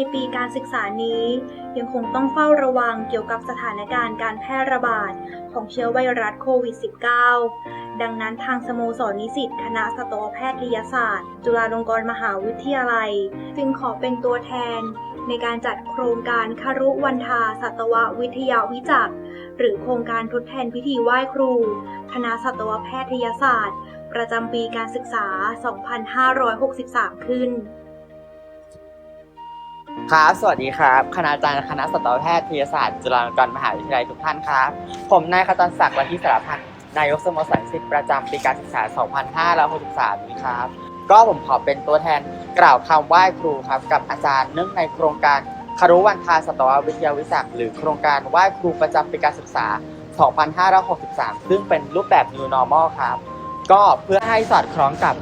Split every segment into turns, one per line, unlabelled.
ในปีการศึกษานี้ ยังคงต้องเฝ้าระวังเกี่ยวกับสถานการณ์การแพร่ระบาดของเชื้อไวรัสโควิด -19 ดังนั้นทางสโมสรนิสิตคณะสัตวแพทยศาสตร์ จุฬาลงกรณ์มหาวิทยาลัย จึงขอเป็นตัวแทน ในการจัดโครงการคารุวันทาสัตววิทยาวิจักหรือโครงการทดแทนพิธีไหว้ครู คณะสัตวแพทยศาสตร์ ประจำปีการศึกษา 2563 ขึ้น
ครับ สวัสดีครับ คณาจารย์คณะสัตวแพทยศาสตร์จุฬาลงกรณ์มหาวิทยาลัยทุกท่านครับ ผมนายขจรศักดิ์ลัทธิสารพันธ์นายกสโมสรศิษย์ประจำปีการศึกษา 2563 นี้ครับ ก็ผมขอเป็นตัวแทนกล่าวคำไหว้ครูครับ กับอาจารย์เนื่องในโครงการคารุวันทาสัตววิทยาวิสักหรือโครงการไหว้ครูประจำปีการศึกษา 2563 ซึ่งเป็นรูปแบบ New Normal ครับ ก็เพื่อให้สอดคล้องกับ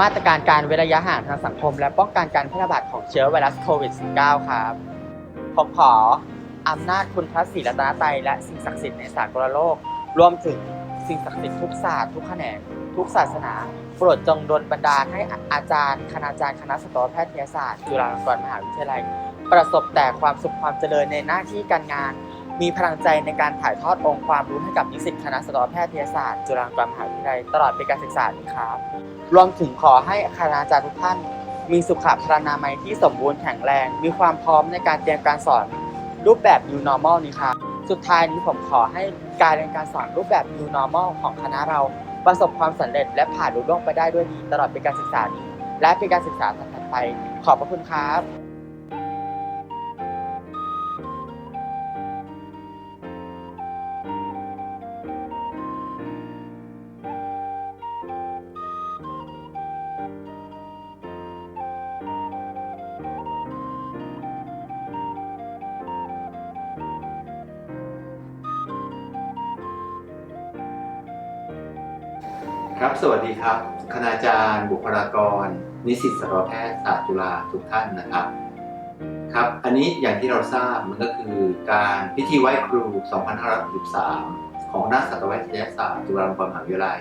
มาตรการการเว้นระยะห่างทางสังคม และป้องกันการแพร่ระบาดของเชื้อไวรัสโควิด -19 ครับผมขออำนาจคุณพระศรีรัตนตรัยและสิ่งศักดิ์สิทธิ์ในสากลโลก รวมถึงสิ่งศักดิ์สิทธิ์ทุกศาสตร์ทุกแขนงทุกศาสนาโปรดจงดลบันดาลให้อาจารย์คณาจารย์คณะสัตวแพทยศาสตร์จุฬาลงกรณ์มหาวิทยาลัย ประสบแต่ความสุขความเจริญในหน้าที่การงาน มีพลังใจในการถ่ายทอดองค์ความรู้ให้กับนิสิตคณะสัตวแพทยศาสตร์จุฬาลงกรณ์มหาวิทยาลัยตลอดปีการศึกษานี้ครับ รวมถึงขอให้คณาจารย์ทุกท่าน มีสุขภานามัยที่สมบูรณ์แข็งแรง มีความพร้อมในการเตรียมการสอนรูปแบบ New Normal นี้ครับสุดท้ายนี้ผมขอให้การเรียนการสอนรูปแบบ New Normal ของคณะเราประสบความสำเร็จและผ่านรุ่ล่วงไปได้ด้วยดีตลอดปีการศึกษานี้ และปีการศึกษาถัดๆไป ขอบพระคุณครับ
ครับ สวัสดีครับ คณาจารย์ บุคลากร นิสิตสัตวแพทยศาสตร์จุฬาทุกท่านนะครับ ครับ อันนี้อย่างที่เราทราบมันก็คือการพิธีไหว้ครู 2563 ของนักสัตวแพทยศาสตร์จุฬาลงกรณ์มหาวิทยาลัย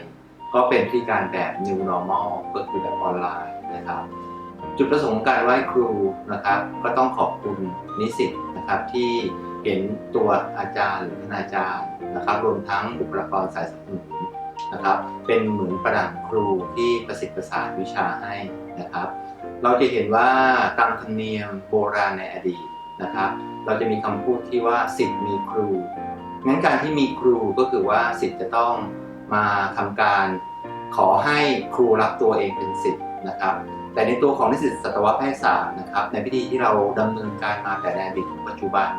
ก็เป็นพิธีการแบบ New Normal ก็คือแบบออนไลน์นะครับ จุดประสงค์ของการไหว้ครูนะครับ ก็ต้องขอบคุณนิสิตนะครับที่เห็นตัวอาจารย์หรือคณาจารย์นะครับ รวมทั้งบุคลากรสายสนับสนุนะครับ เป็นเหมือนประดังครูที่ประสิทธิ์ประสานวิชาให้นะครับ เราจะเห็นว่าตามธรรมเนียมโบราณในอดีตนะครับ เราจะมีคำพูดที่ว่าสิทธิ์มีครูงั้นการที่มีครูก็คือว่าสิทธิ์จะต้องมาทำการขอให้ครูรับตัวเองเป็นสิทธิ์นะครับ แต่ในตัวของนิสิตสัตวแพทยศาสตร์นะครับ ในพิธีที่เราดำเนินการมาแต่ในอดีตถึงปัจจุบัน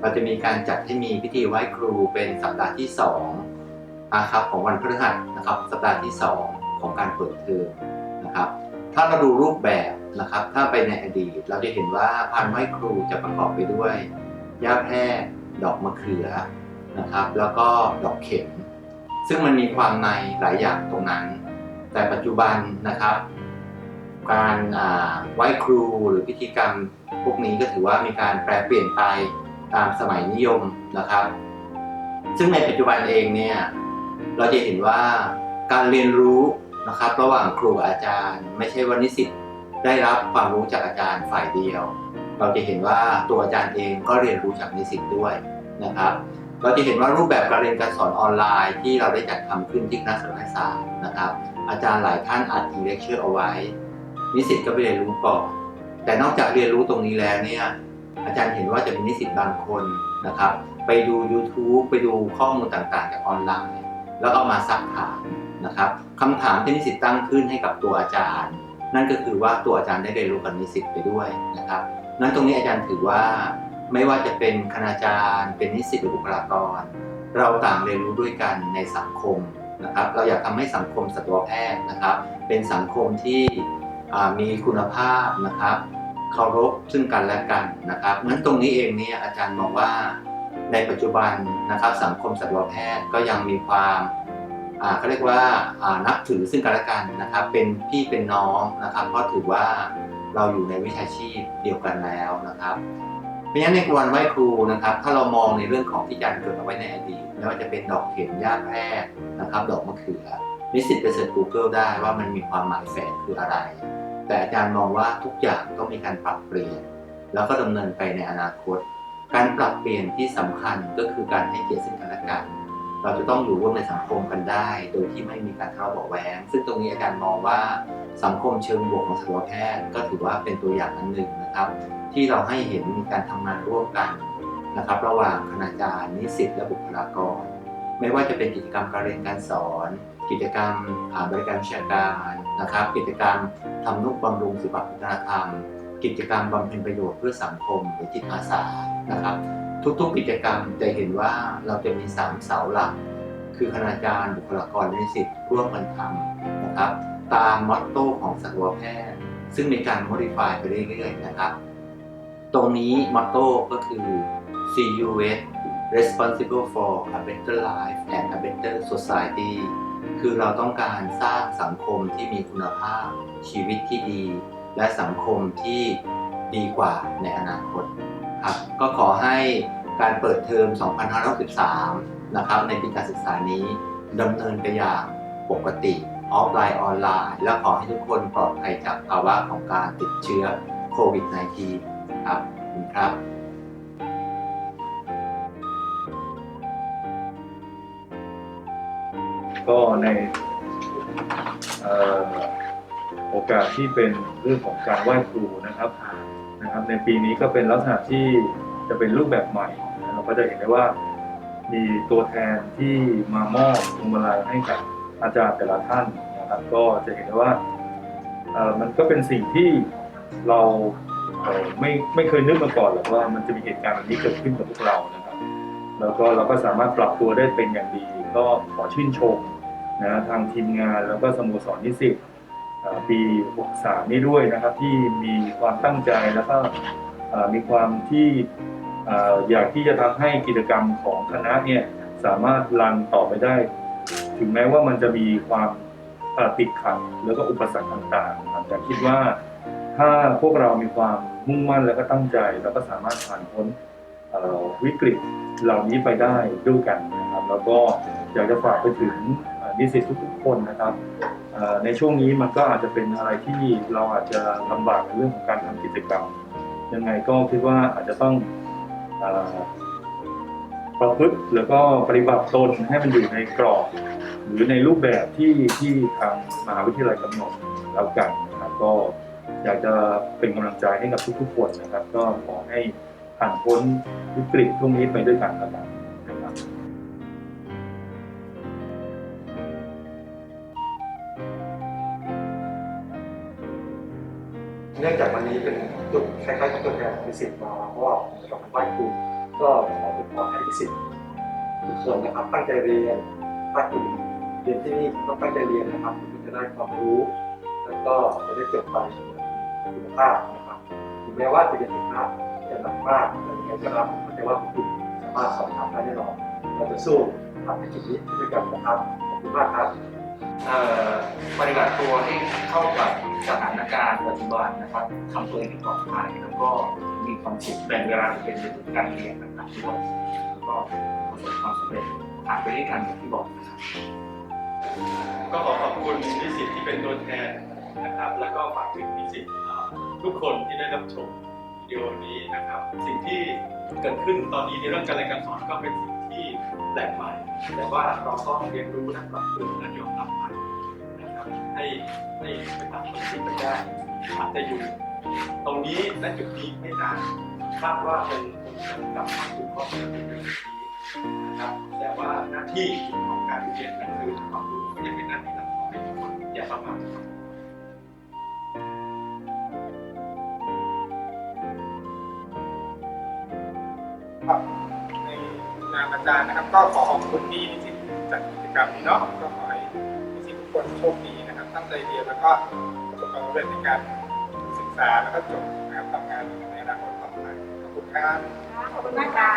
เราจะมีการจัดให้มีพิธีไหว้ครูเป็นสัปดาห์ที่ 2าครับของวันพฤหัสนะครับสัปดาห์ที่ 2 ของการเปิดเทอมนะครับถ้าเราดูรูปแบบนะครับถ้าไปในอดีตเราจะเห็นว่าพานไหว้ครูจะประกอบไปด้วยหญ้าแพร่ดอกมะเขือนะครับแล้วก็ดอกเข็ม ซึ่งมันมีความในหลายอย่างตรงนั้น แต่ปัจจุบันนะครับ การไหว้ครูหรือพิธีกรรมพวกนี้ก็ถือว่ามีการแปลเปลี่ยนไปตามสมัยนิยมนะครับ ซึ่งในปัจจุบันเองเนี่ย เราจะเห็นว่าการเรียนรู้นะครับ ระหว่างครูกับอาจารย์ ไม่ใช่ว่านิสิตได้รับความรู้จากอาจารย์ฝ่ายเดียว เราจะเห็นว่าตัวอาจารย์เองก็เรียนรู้จากนิสิตด้วยนะครับ เราจะเห็นว่ารูปแบบการเรียนการสอนออนไลน์ที่เราได้จัดทำขึ้นที่คณะสัตวศาสตร์นะครับ อาจารย์หลายท่านอัดอีเลคเชอร์เอาไว้ นิสิตก็ไปเรียนรู้ก่อนแต่นอกจากเรียนรู้ตรงนี้แล้วเนี่ยอาจารย์เห็นว่าจะมีนิสิตบางคนนะครับ ไปดู YouTube ไปดูข้อมูลต่างๆ จากออนไลน์ แล้วก็มาซักถามนะครับคำถามที่นิสิตตั้งขึ้นให้กับตัวอาจารย์ นั่นก็คือว่าตัวอาจารย์ได้เรียนรู้กับนิสิตไปด้วยนะครับนั้นตรงนี้อาจารย์ถือว่าไม่ว่าจะเป็นคณาจารย์ เป็นนิสิตหรือบุคลากร เราต่างเรียนรู้ด้วยกันในสังคมนะครับ เราอยากทำให้สังคมสัตวแพทย์นะครับ เป็นสังคมที่มีคุณภาพนะครับเคารพซึ่งกันและกันนะครับนั้นตรงนี้เองเนี่ยอาจารย์มองว่าในปัจจุบัน นะครับสังคมสัตวแพทย์ก็ยังมีความเขาเรียกว่านับถือซึ่งกันและกันนะครับเป็นพี่เป็นน้องนะครับเพราะถือว่าเราอยู่ในวิชาชีพเดียวกันแล้วนะครับเพราะฉะนั้นในวันไหว้ครูนะครับ ถ้าเรามองในเรื่องของที่อาจารย์เกิดเอาไว้ในอดีตไม่ว่าจะเป็นดอกเข็มหญ้าแพรกนะครับ ดอกมะเขือนิสิตไปเสิร์ช Google ได้ว่ามันมีความหมายแฝงคืออะไร แต่อาจารย์มองว่าทุกอย่างต้องมีการปรับเปลี่ยน แล้วก็ดำเนินไปในอนาคต การปรับเปลี่ยนที่สำคัญก็คือการให้เกียรติซึ่งกันและกัน เราจะต้องอยู่ร่วมในสังคมกันได้ โดยที่ไม่มีการทะเลาะเบาะแว้งซึ่งตรงนี้อาจารย์มองว่าสังคมเชิงบวกของสัตวแพทย์ ก็ถือว่าเป็นตัวอย่างอันหนึ่งนะครับ ที่เราให้เห็นมีการทำงานร่วมกันนะครับ ระหว่างคณาจารย์นิสิตและบุคลากร ไม่ว่าจะเป็นกิจกรรมการเรียนการสอน กิจกรรมอ่าบริการวิชาการนะครับ กิจกรรมทำนุบำรุงศิลปวัฒนธรรม กิจกรรมบำเพ็ญประโยชน์เพื่อสังคมหรือจิตอาสานะครับ ทุกๆกิจกรรมจะเห็นว่าเราจะมีสามเสาหลัก คือคณาจารย์บุคลากรและนิสิตร่วมกันทำนะครับ ตามมอตโต้ของสัตวแพทย์ ซึ่งมีการ modify ไปเรื่อยๆนะครับ ตรงนี้มอตโต้ก็คือ CUS responsible for a better life and a better society คือเราต้องการสร้างสังคมที่มีคุณภาพชีวิตที่ดี และสังคมที่ดีกว่าในอนาคตครับก็ขอให้การเปิดเทอม 2563 นะครับในปีการศึกษานี้ดำเนินไปอย่างปกติออฟไลน์ออนไลน์ และขอให้ทุกคนปลอดภัยจากภาวะของการติดเชื้อโควิด -19 ครับคุณครับ
ก็ในเอ่อ โอกาสที่เป็นเรื่องของการไหว้ครูนะครับนะครับ ในปีนี้ก็เป็นลักษณะที่จะเป็นรูปแบบใหม่เราก็จะเห็นได้ว่ามีตัวแทนที่มามอบพวงมาลัยให้กับอาจารย์แต่ละท่านนะครับ ก็จะเห็นได้ว่ามันก็เป็นสิ่งที่เราไม่ไม่เคยนึกมาก่อนหรอกว่ามันจะมีเหตุการณ์แบบนี้เกิดขึ้นกับพวกเรานะครับ แล้วก็เราก็สามารถปรับตัวได้เป็นอย่างดี ก็ขอชื่นชมนะทางทีมงานแล้วก็สโมสรนิสิต ปี 63 นี้ด้วยนะครับ ที่มีความตั้งใจแล้วก็มีความที่อยากที่จะทำให้กิจกรรมของคณะเนี่ยสามารถรันต่อไปได้ ถึงแม้ว่ามันจะมีความติดขัดแล้วก็อุปสรรคต่างๆแต่คิดว่าถ้าพวกเรามีความมุ่งมั่นแล้วก็ตั้งใจเราก็สามารถผ่านพ้นวิกฤตเหล่านี้ไปได้ด้วยกันนะครับ แล้วก็อยากจะฝากไปถึงนิสิตทุกๆคนนะครับ ในช่วงนี้มันก็อาจจะเป็นอะไรที่เราอาจจะลำบากในเรื่องของการทำกิจกรรมยังไงก็คิดว่าอาจจะต้องอประพฤติแล้วก็ปฏิบัติตนให้มันอยู่ในกรอบ หรือในรูปแบบที่ที่ทางมหาวิทยาลัยกำหนดแล้วกันนะครับก็อยากจะเป็นกำลังใจให้กับทุกๆคนนะครับ ก็ขอให้ผ่านพ้นวิกฤตช่วงนี้ไปด้วยกันนะครับ
คล้ายๆกับตัวแทนนิสิตมาเพราะว่ากับไหว้ครูก็ขอเป็นขอให้นิสิตทุกคนนะครับตั้งใจเรียนถ้าคุณเรียนที่นี่ต้องตั้งใจเรียนนะครับคุณจะได้ความรู้ แล้วก็จะได้จบไปคุณภาพนะครับถึงแม้ว่าจะเป็นสินค้าจะหนักมากแต่ยังไงก็ตามผมเข้าใจว่าคุณสามารถสอบถามได้แน่นอนเราจะสู้ทำให้จุดนี้ด้วยกันนะครับขอบคุณมากครับ
ปฏิบัติตัวให้เข้ากับสถานการณ์ปัจจุบันนะครับทำตัวเองให้ปลอดภัยแล้วก็มีความสุขแบ่งเวลาเป็นการเรียนต่างๆด้วยแล้วก็ประสบความสำเร็จผ่านไปด้วยกันอย่างที่บอกนะครับ
ก็ขอขอบคุณนิสิตที่เป็นตัวแทนนะครับ แล้วก็ฝากถึงนิสิตทุกคนที่ได้รับชมวิดีโอนี้นะครับ สิ่งที่เกิดขึ้นตอนนี้ในเรื่องการเรียนการสอนก็เป็นสิ่งที่แปลกใหม่ แต่ว่าเราก็เรียนรู้และปรับตัวและยอมรับมันน ให้ให้ไปทำสิ่งไปได้อาจจะอยู่ตรงนี้และจุดนี้ไม่นานคาดว่าเป็นคนกลับมาสู่ข้อมูลในเรื่องนี้นะครับ แต่ว่าหน้าที่ของการเรียนก็คือความรู้ก็ยังเป็นหน้าที่หลักของทุกคนอย่าประมาท
ครับในนามอาจารย์นะครับ ก็ขอขอบคุณที่นิสิตจัดกิจกรรมนี้เนาะก็ขอให้นิสิตทุกคนโชคดี ใจเรียนแล้วก็ประสบความสำเร็จในการศึกษาแล้วก็จบนะครับทำงานในอนาคตต่อไปขอบคุณครับ
ขอบคุณมากค่ะ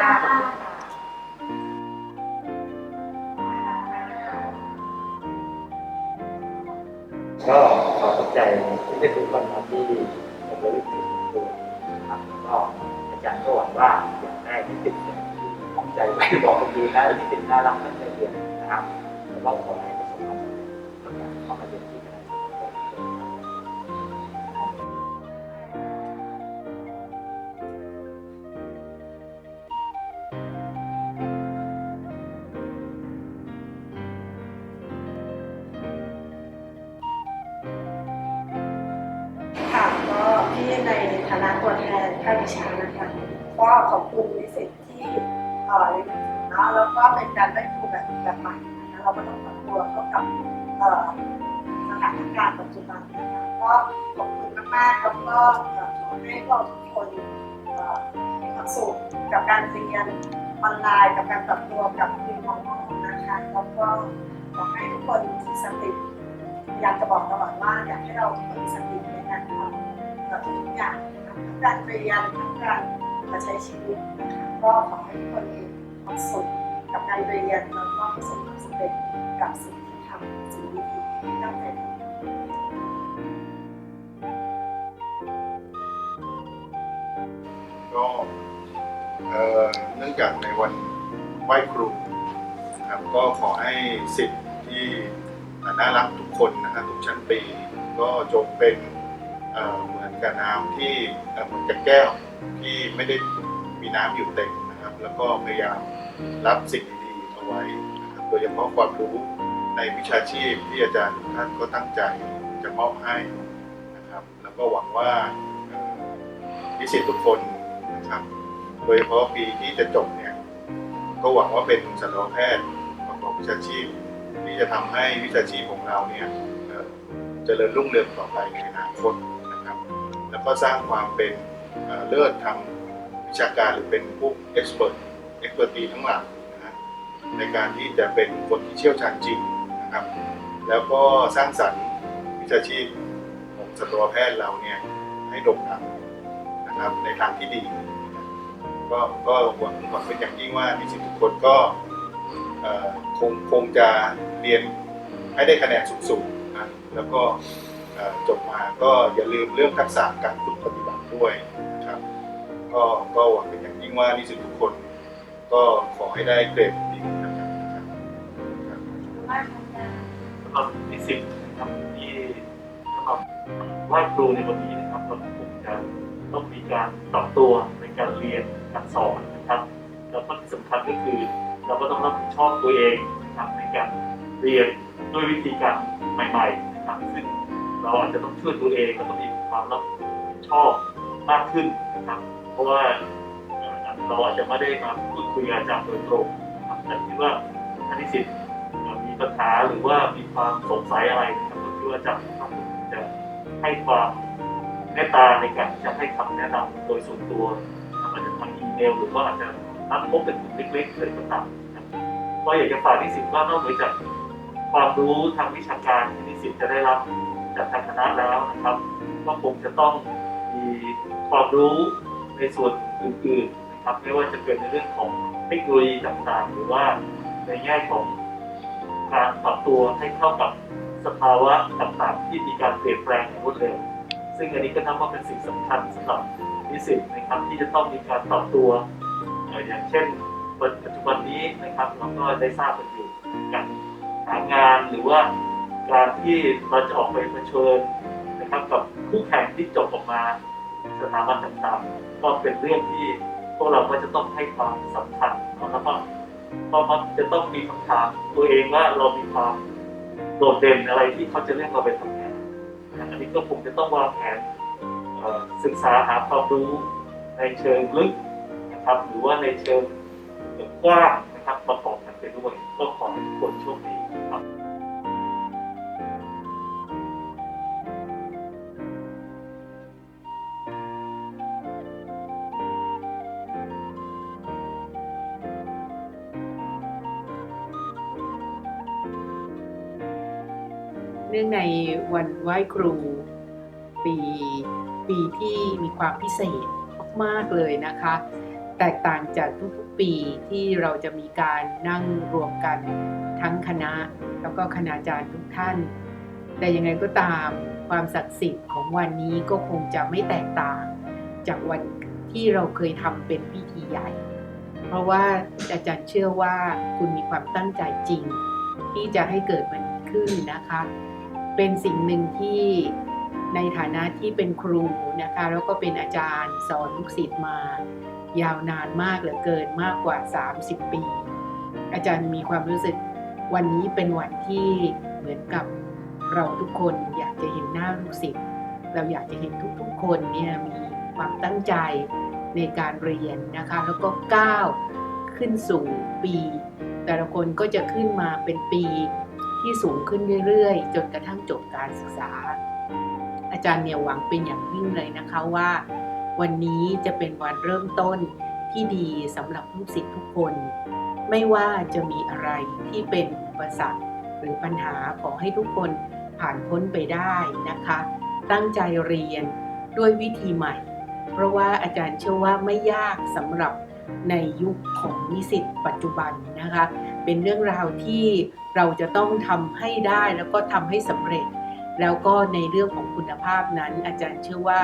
ก็ขอขอบใจที่ได้ทุกคนนะที่ผมได้รู้ถึงตัวนะครับแล้วก็อาจารย์ก็หวังว่าอย่างแรกที่ติดอย่างที่ของใจไว้บอกคนดีนะที่ติดน่ารักตั้งใจเรียนนะครับแล้วก็ขอให้
แทนภาควิชานะคะก็ขอบคุณนิสิตที่เอ่อเนาะแล้วก็เป็นการได้ครูแบบแบบใหม่นะคะเราก็ต้องปรับตัวเข้ากับเอ่อสถานการณ์ปัจจุบันนะคะก็ขอบคุณมากๆแล้วก็ขอให้เราทุกคนเอ่อมีความสุขกับการเรียนออนไลน์กับการปรับตัวกับทีมของนะคะแล้วก็ขอให้ทุกคนมีสติอยากจะบอกตลอดว่าอยากให้เรามีสติในการทำกับทุกอย่าง ทั้งการเรียนทั้งการมาใช้ชีวิตนะคะก็ขอให้ทุกคนมีความสุขกับการเรียนแล้วก็ประสบความสำเร็จกับสิ่งที่ทำสิ่งดีๆที่ตั้งใจทำ
ก็เอ่อเนื่องจากในวันไหว้ครูนะครับก็ขอให้สิทธิ์ที่น่ารักทุกคนนะครับทุกชั้นปี ก็จงเป็นเอ่อเหมือน กับน้ำที่เอ่อเหมือนกับแก้วที่ไม่ได้มีน้ำอยู่เต็มนะครับ แล้วก็พยายามรับสิ่งดีๆเอาไว้นะครับโดยเฉพาะความรู้ในวิชาชีพที่อาจารย์ท่านก็ตั้งใจจะมอบให้นะครับ แล้วก็หวังว่าเอ่อนิสิตทุกคนนะครับ โดยเฉพาะปีที่จะจบเนี่ยก็หวังว่าเป็นสัตวแพทย์ประกอบวิชาชีพ ที่จะทำให้วิชาชีพของเราเนี่ยเอ่อเจริญรุ่งเรืองต่อไปในอนาคต แล้วก็สร้างความเป็นเอ่อเลิศทางวิชาการหรือเป็นผู้เอ็กซ์เพรสเอ็กซ์เพรสตีทั้งหลังนะฮะในการที่จะเป็นคนที่เชี่ยวชาญจริงนะครับ แล้วก็สร้างสรรค์วิชาชีพของสัตวแพทย์เราเนี่ยให้โด่งดังนะครับในทางที่ดี ก็ก็หวังหวังเป็นอย่างยิ่งว่านิสิตทุกคนก็คงคงจะเรียนให้ได้คะแนนสูงๆนะแล้วก็ จบมาก็อย่าลืมเรื่องทักษะการฝึกปฏิบัติด้วยนะครับก็ก็หวังเป็นอย่างยิ่งว่านิสิตทุกคน ก็ขอให้ได้เกรดดีนะครับครับ
สำหรับนิสิตนะครับที่สำหรับไหว้ครูในวันนี้นะครับเราคงจะต้องมีการปรับตัวในการเรียนการสอนนะครับแล้วก็ที่สำคัญก็คือเราก็ต้องรับผิดชอบตัวเองนะครับในการเรียนด้วยวิธีการใหม่ ๆ นะครับซึ่ง เราอาจจะต้องช่วยตัวเองแล้วก็มีความรับผิดชอบมากขึ้นนะครับ เพราะว่าเราอาจจะไม่ได้มาพูดคุยอาจารย์โดยตรงนะครับแต่คิดว่าท่านนิสิตมีปัญหาหรือว่ามีความสงสัยอะไรนะครับก็คือว่าจะจะให้ความเมตตาในการจะให้คำแนะนำโดยส่วนตัวอาจจะทางอีเมลหรือว่าอาจจะนัดพบเป็นกลุ่มเล็กๆเลยก็ตามนะครับก็อยากจะฝากนิสิตว่านอกเหนือจากความรู้ทางวิชาการที่นิสิตจะได้รับ จากทางคณะแล้วนะครับ ก็คงจะต้องมีความรู้ในส่วนอื่นๆนะครับไม่ว่าจะเป็นในเรื่องของเทคโนโลยีต่างๆ หรือว่าในแง่ของการปรับตัวให้เข้ากับสภาวะต่างๆ ที่มีการเปลี่ยนแปลงอย่างรวดเร็ว ซึ่งอันนี้ก็นับว่าเป็นสิ่งสำคัญสำหรับนิสิตนะครับที่จะต้องมีการปรับตัวเอ่ออย่างเช่นปัจจุบันนี้นะครับเราก็ได้ทราบกันอยู่การหางานหรือว่า การที่เราจะออกไปเผชิญนะครับกับคู่แข่งที่จบออกมาสถาบันต่างๆ ก็เป็นเรื่องที่พวกเราก็จะต้องให้ความสำคัญแล้วก็ก็มักจะต้องมีคำถามตัวเองว่าเรามีความโดดเด่นอะไรที่เขาจะเรียกเราไปทำงานอันนี้ก็คงจะต้องวางแผนศึกษาหาความรู้ในเชิงลึกนะครับ หรือว่าในเชิงกว้างนะครับประกอบกันไปด้วยก็ขอให้ทุกคนโชคดี
วันไหว้ครู ปีปีที่มีความพิเศษมากๆเลยนะคะ แตกต่างจากทุกๆปีที่เราจะมีการนั่งรวมกันทั้งคณะ แล้วก็คณาจารย์ทุกท่าน แต่ยังไงก็ตามความศักดิ์สิทธิ์ของวันนี้ก็คงจะไม่แตกต่าง จากวันที่เราเคยทำเป็นพิธีใหญ่ เพราะว่าอาจารย์เชื่อว่าคุณมีความตั้งใจจริง ที่จะให้เกิดมันขึ้นนะคะ เป็นสิ่งหนึ่งที่ในฐานะที่เป็นครูนะคะแล้วก็เป็นอาจารย์สอนลูกศิษย์มายาวนานมากเหลือเกินมากกว่า 30 ปี อาจารย์มีความรู้สึกวันนี้เป็นวันที่เหมือนกับเราทุกคนอยากจะเห็นหน้าลูกศิษย์เราอยากจะเห็นทุกๆคนเนี่ยมีความตั้งใจในการเรียนนะคะแล้วก็ก้าวขึ้นสู่ปี แต่ละคนก็จะขึ้นมาเป็นปี ที่สูงขึ้นเรื่อยๆ จนกระทั่งจบการศึกษา อาจารย์เนี่ยหวังเป็นอย่างยิ่งเลยนะคะว่า วันนี้จะเป็นวันเริ่มต้นที่ดีสำหรับลูกศิษย์ทุกคน ไม่ว่าจะมีอะไรที่เป็นอุปสรรคหรือปัญหาขอให้ทุกคนผ่านพ้นไปได้นะคะ ตั้งใจเรียนด้วยวิธีใหม่ เพราะว่าอาจารย์เชื่อว่าไม่ยากสำหรับในยุคของนิสิตปัจจุบันนะคะ เป็นเรื่องราวที่เราจะต้องทำให้ได้แล้วก็ทำให้สำเร็จ แล้วก็ในเรื่องของคุณภาพนั้น อาจารย์เชื่อว่า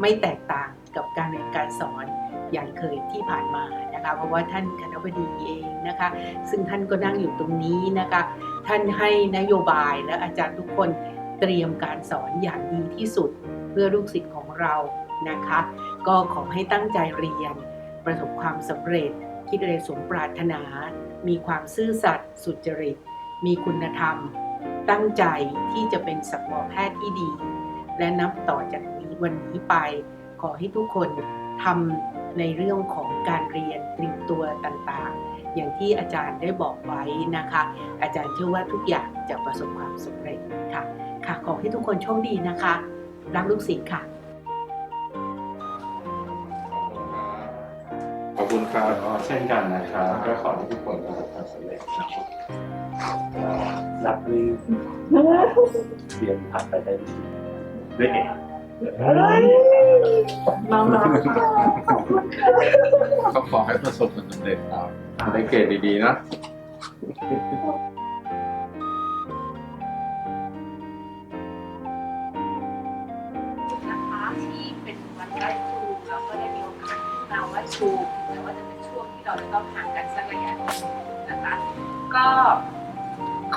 ไม่แตกต่างกับการเรียนการสอนอย่างเคยที่ผ่านมานะคะ เพราะว่าท่านคณะบดีเองนะคะ ซึ่งท่านก็นั่งอยู่ตรงนี้นะคะ ท่านให้นโยบายและอาจารย์ทุกคนเตรียมการสอนอย่างดีที่สุดเพื่อลูกศิษย์ของเรานะคะ ก็ขอให้ตั้งใจเรียนประสบความสำเร็จคิดอะไรสมปรารถนา ความซื่อสัตย์สุจริต มีคุณธรรม ตั้งใจที่จะเป็นสัตวแพทย์ที่ดี และนับต่อจากนี้วันนี้ไป ขอให้ทุกคนทำในเรื่องของการเรียนเตรียมตัวต่างๆ อย่างที่อาจารย์ได้บอกไว้นะคะ อาจารย์เชื่อว่าทุกอย่างจะประสบความสำเร็จค่ะ ค่ะขอให้ทุกคนโชคดีนะคะ รักลูกศิษย์ค่ะ
คุณครับเช่นกันนะครับก็ขอให้ทุกคนประสบความสำเร็จนะครับก็รับรื่นเรียนผ่านไปได้ดีด้วยเอง
น้องๆ
ก็ขอให้ประสบความสำเร็จครับได้เกรดดีๆนะ
นะคะที่เป็นวันไหว้ครูเราก็ได้มีโอกาสมาไหว้ครู ที่เราจะต้องห่างกันสักระยะหนึ่งนะคะ ก็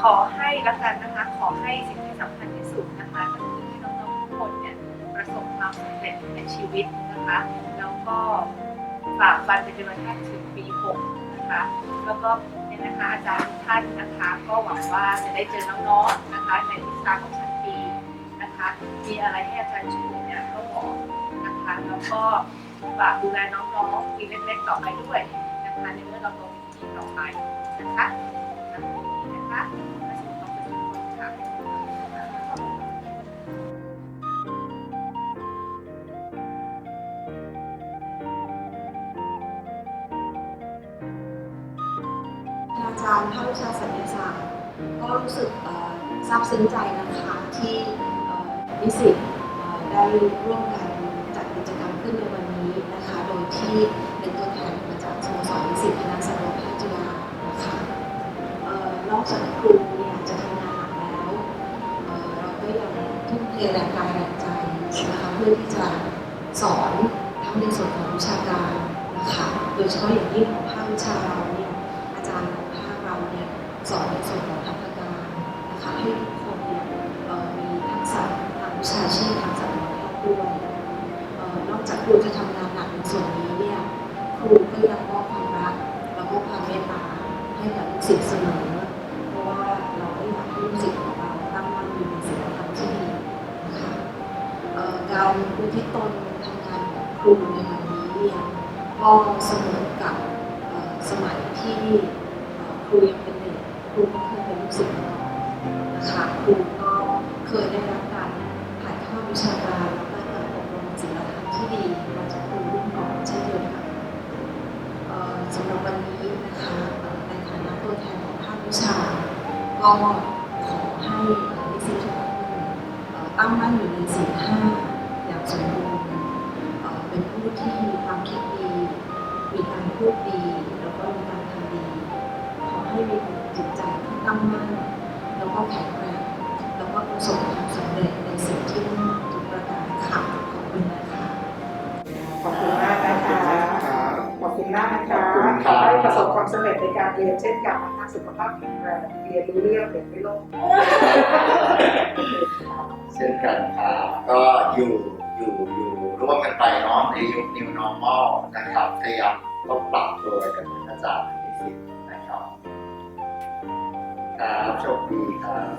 ขอให้ละกันนะคะ ขอให้สิ่งที่สำคัญที่สุดนะคะก็คือให้น้องๆทุกคนเนี่ยประสบความสำเร็จในชีวิตนะคะ แล้วก็ฝ่าฟันไปจนกระทั่งถึงปีหกนะคะ แล้วก็เนี่ยนะคะอาจารย์ทุกท่านนะคะ ก็หวังว่าจะได้เจอน้องๆนะคะ ในวิชาของชั้นปีนะคะ มีอะไรให้อาจารย์ช่วยเนี่ยก็บอกนะคะ แล้วก็ฝากดูแลน้องๆปีเล็กๆต่อไปด้วย นะคะในเมื่อเราโตเป็นทีมต่อไปนะคะนะนะคะมาสู่ความเป็นคนค่ะ
อาจารย์ภาควิชาศัลยศาสตร์ก็รู้สึกซาบซึ้งใจนะคะที่นิสิตได้ร่วมกันจัดกิจกรรมขึ้นในวันนี้นะคะ โดยที่ ฉพาะอย่างยิ่งของภาควิชาเราเนี่ยอาจารย์ของภาคเราเนี่ยสอนในส่วนของทักษะการนะคะให้ทุกคนเนี่ยมีทักษะทางวิชาชีพทางสัตวแพทย์ด้วยนอกจากครูจะทำงานหนักในส่วนนี้เนี่ยครูก็ยังมอบความรักแล้วก็ความเมตตาให้กับลูกศิษย์เสมอเพราะว่าเราก็อยากให้ลูกศิษย์ของเราตั้งมั่นอยู่ในศีลธรรมที่ดีนะคะเอ่อการอุทิศตนทำงานของครูในวันนี้เนี่ยก็เสมอ งมั่นแล้วก็แข็งแรงแล้วก็ประสบความสำเร็จในสิ่งที่มุ่งมั่นทุกประการค่ะขอบคุณนะคะ
ขอบคุณมากนะคะขอบคุณมากนะคะ
ขอบคุณครับ
ขอให้ประสบความสำเร็จในการเรียนเช่นกันนะคะสุขภาพแข็งแรงเรียนรู้เรื่องเด็กไม่โลก
เช่นกันครับก็อยู่อยู่อยู่ร่วมกันไปเนาะในยุค New Normal นะครับพยายามต้องปรับตัวกันเป็นอาจารย์นิสิตนะ ครับโชคดีครับ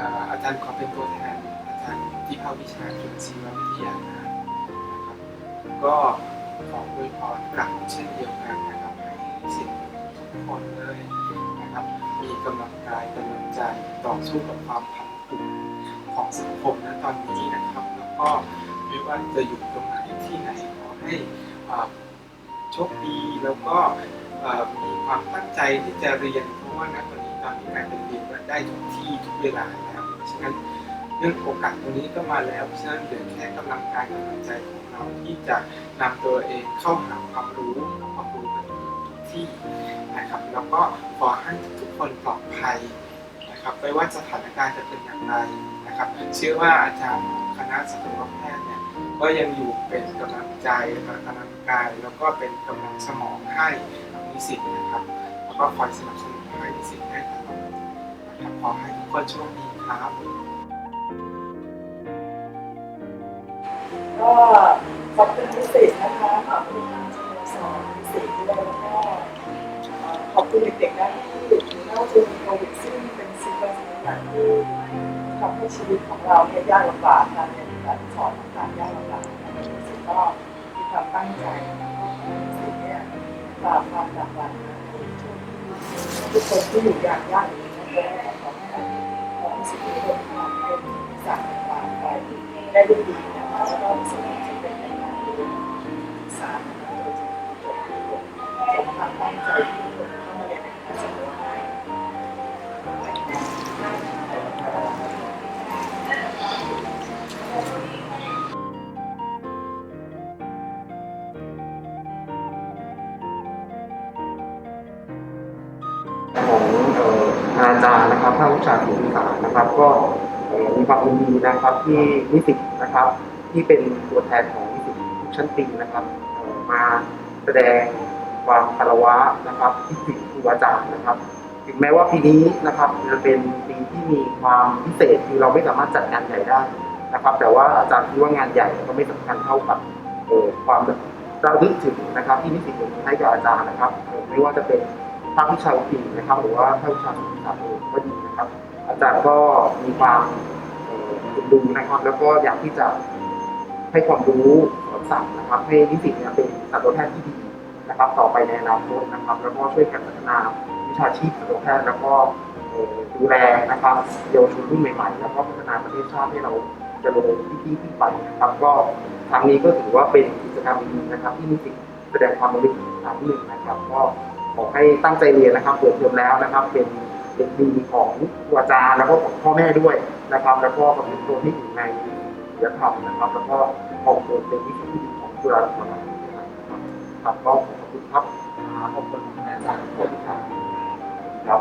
อ่าอาจารย์ขอเป็นตัวแทนอาจารย์ที่ภาควิชาเกี่ยวกับชีววิทยานะครับ ก็ขออวยพรกลับเช่นเดียวกันนะครับให้สิ่งทุกคนเลยนะครับ มีกำลังกายกำลังใจต่อสู้กับความผันผวนของสังคมณตอนนี้นะครับ แล้วก็ไม่ว่าจะอยู่ตรงไหนที่ไหนขอให้อ่าโชคดีแล้วก็อ่ามีความตั้งใจที่จะเรียนเพราะว่าณตอน นี้ตอนนี้การเรียนมันได้ทุกที่ทุกเวลาแล้วเพราะฉะนั้นเรื่องโอกาสตรงนี้ก็มาแล้ว ฉะนั้นเหลือแค่กำลังกายกำลังใจของเราที่จะนำตัวเองเข้าหาความรู้ความรู้กันทุกที่นะครับ แล้วก็ขอให้ทุกคนปลอดภัยนะครับไม่ว่าสถานการณ์จะเป็นอย่างไรนะครับเชื่อว่าอาจารย์คณะสัตวแพทย์เนี่ยก็ยังอยู่เป็นกำลังใจเป็นกำลังกาย แล้วก็เป็นกำลังสมองให้นิสิตนะครับ แล้วก็คอยสนับสนุน ให้นิสิตได้ตลอดนะครับขอให้ทุกคนโชคดีครับ
ก็ขอบคุณพิเศษนะคะขอบคุณสโมสรพิเศษด้วยแล้วก็ขอบคุณเด็กๆนะที่ถึงแม้ว่าจะมีโควิดซึ่งเป็นสิ่งสำคัญที่ทำให้ชีวิตของเราเนี่ยยากลำบากการเรียนการสอนต่างๆยากลำบากนะคะรู้สึกก็มีความตั้งใจแล้วก็สิ่งเนี้ยฝ่าฟันจากวันนะ ทุกคนที่อยู่อย่างยากนี้นะคะขอให้ขอให้สิ่งที่ทุกคนทำเป็นสัตว์ต่างไปได้ด้วยดี
ภาควิชาสื่อสารนะครับ ก็มีความยินดีนะครับที่นิสิตนะครับ ที่เป็นตัวแทนของนิสิตทุกชั้นปีนะครับมาแสดงความคารวะนะครับที่ถึงครูอาจารย์นะครับ ถึงแม้ว่าปีนี้นะครับจะเป็นปีที่มีความพิเศษคือเราไม่สามารถจัดงานใหญ่ได้นะครับ แต่ว่าอาจารย์คิดว่างานใหญ่ก็ไม่สำคัญเท่ากับความระลึกถึงนะครับ ที่นิสิตให้กับอาจารย์นะครับ ไม่ว่าจะเป็น ภาควิชาอื่นนะครับ หรือว่าภาควิชาสื่อสารเอก็ดีนะครับ อาจารย์ก็มีความดูนะครับ แล้วก็อยากที่จะให้ความรู้สอนสั่งนะครับ ให้นิสิตเนี่ยเป็นสัตวแพทย์ที่ดีนะครับ ต่อไปในอนาคตนะครับ แล้วก็ช่วยกันพัฒนาวิชาชีพสัตวแพทย์แล้วก็ดูแลนะครับเยาวชนรุ่นใหม่ๆ แล้วก็พัฒนาประเทศชาติให้เราเจริญที่ที่ขึ้นไปนะครับ ก็ครั้งนี้ก็ถือว่าเป็นกิจกรรมดีนะครับ ที่นิสิตแสดงความระลึกครั้งหนึ่งนะครับ ก็ ขอให้ตั้งใจเรียนนะครับเปิดเทอมแล้วนะครับ เป็นเด็กดีของตัวอาจารย์แล้วก็ของพ่อแม่ด้วยนะครับ แล้วก็ขอบคุณตัวที่อยู่ในศีลธรรมนะครับ แล้วก็ขอบคุณเป็นวิถีที่ดีของจุฬาลงกรณ์มหาวิทยาลัยนะครับครับก็ขอบคุณครับ
ขอบคุณอาจารย์
ทุกท่านครับ